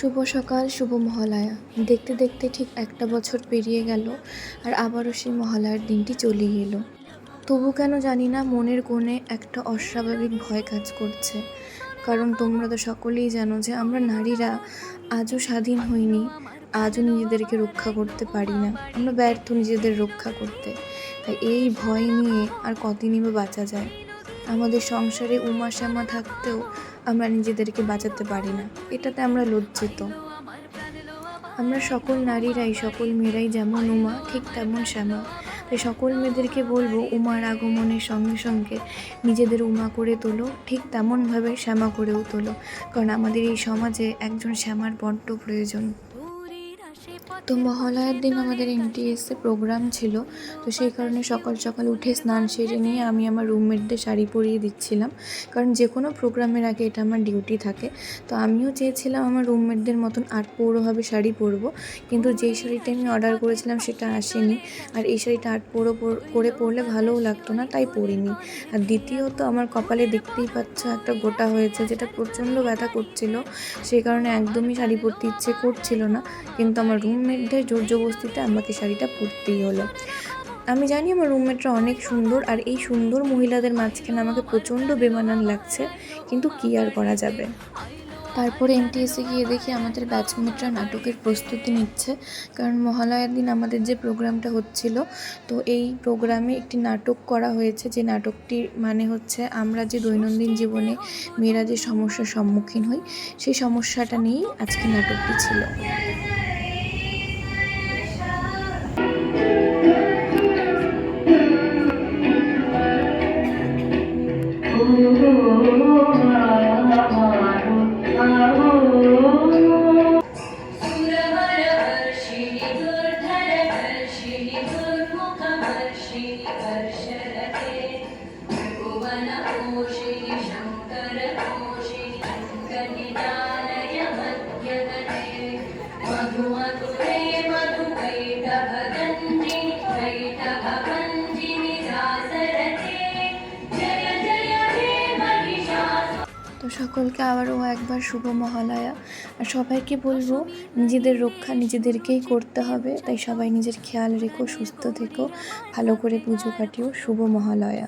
শুভ সকাল, শুভ মহালয়া। দেখতে দেখতে ঠিক একটা বছর পেরিয়ে গেল আর আবারও সেই মহালয়ার দিনটি চলে এলো। তবু কেন জানি না মনের কোণে একটা অস্বাভাবিক ভয় কাজ করছে। কারণ তোমরা তো সকলেই জানো যে আমরা নারীরা আজও স্বাধীন হইনি, আজও নিজেদেরকে রক্ষা করতে পারি না। আমরা ব্যর্থ নিজেদের রক্ষা করতে। তাই এই ভয় নিয়ে আর কতদিনই বা বাঁচা যায়? আমাদের সংসারে উমা শ্যামা থাকতেও আমরা নিজেদেরকে বাঁচাতে পারি না। এটাতে আমরা লজ্জিত। আমরা সকল নারীরাই, সকল মেয়েরাই যেমন উমা, ঠিক তেমন শ্যামা। তাই সকল মেয়েদেরকে বলব, উমার আগমনের সঙ্গে সঙ্গে নিজেদের উমা করে তোলো, ঠিক তেমনভাবে শ্যামা করেও তোলো। কারণ আমাদের এই সমাজে একজন শ্যামার বড্ড প্রয়োজন। তো মহালয়ার দিন আমাদের এনটিএসে প্রোগ্রাম ছিল। তো সেই কারণে সকাল সকাল উঠে স্নান সেরে নিয়ে আমি আমার রুমমেটদের শাড়ি পরিয়ে দিচ্ছিলাম। কারণ যে কোনো প্রোগ্রামের আগে এটা আমার ডিউটি থাকে। তো আমিও চেয়েছিলাম আমার রুমমেটদের মতন আটপৌরোভাবে শাড়ি পরবো। কিন্তু যেই শাড়িটা আমি অর্ডার করেছিলাম সেটা আসেনি। আর এই শাড়িটা আটপৌরো পর- করে পরলে ভালোও লাগতো না, তাই পরিনি। আর দ্বিতীয়ত আমার কপালে দেখতেই পাচ্ছ একটা গোটা হয়েছে, যেটা প্রচণ্ড ব্যথা করছিল। সেই কারণে একদমই শাড়ি পরতে ইচ্ছে করছিল না। কিন্তু আমার রুমমেটদের জোর জবস্তিতে আমাকে শাড়িটা পরতেই হলো। আমি জানি আমার রুমমেটরা অনেক সুন্দর আর এই সুন্দর মহিলাদের মাঝখানে আমাকে প্রচণ্ড বেমানান লাগছে, কিন্তু কী আর করা যাবে? তারপরে এমটিএসে গিয়ে দেখি আমাদের ব্যাচমেটরা নাটকের প্রস্তুতি নিচ্ছে, কারণ মহালয়ার দিন আমাদের যে প্রোগ্রামটা হচ্ছিল, তো এই প্রোগ্রামে একটি নাটক করা হয়েছে, যে নাটকটির মানে হচ্ছে আমরা যে দৈনন্দিন জীবনে মেয়েরা যে সমস্যার সম্মুখীন হই, সেই সমস্যাটা নিয়েই আজকে নাটকটি ছিল। दुर्मुखवर्षिणि वर्षरते তো সকলকে আবারও একবার শুভ মহালয়া। আর সবাইকে বলব, নিজেদের রক্ষা নিজেদেরকেই করতে হবে। তাই সবাই নিজের খেয়াল রেখো, সুস্থ থেকো, ভালো করে পুজো কাটিও। শুভ মহালয়া।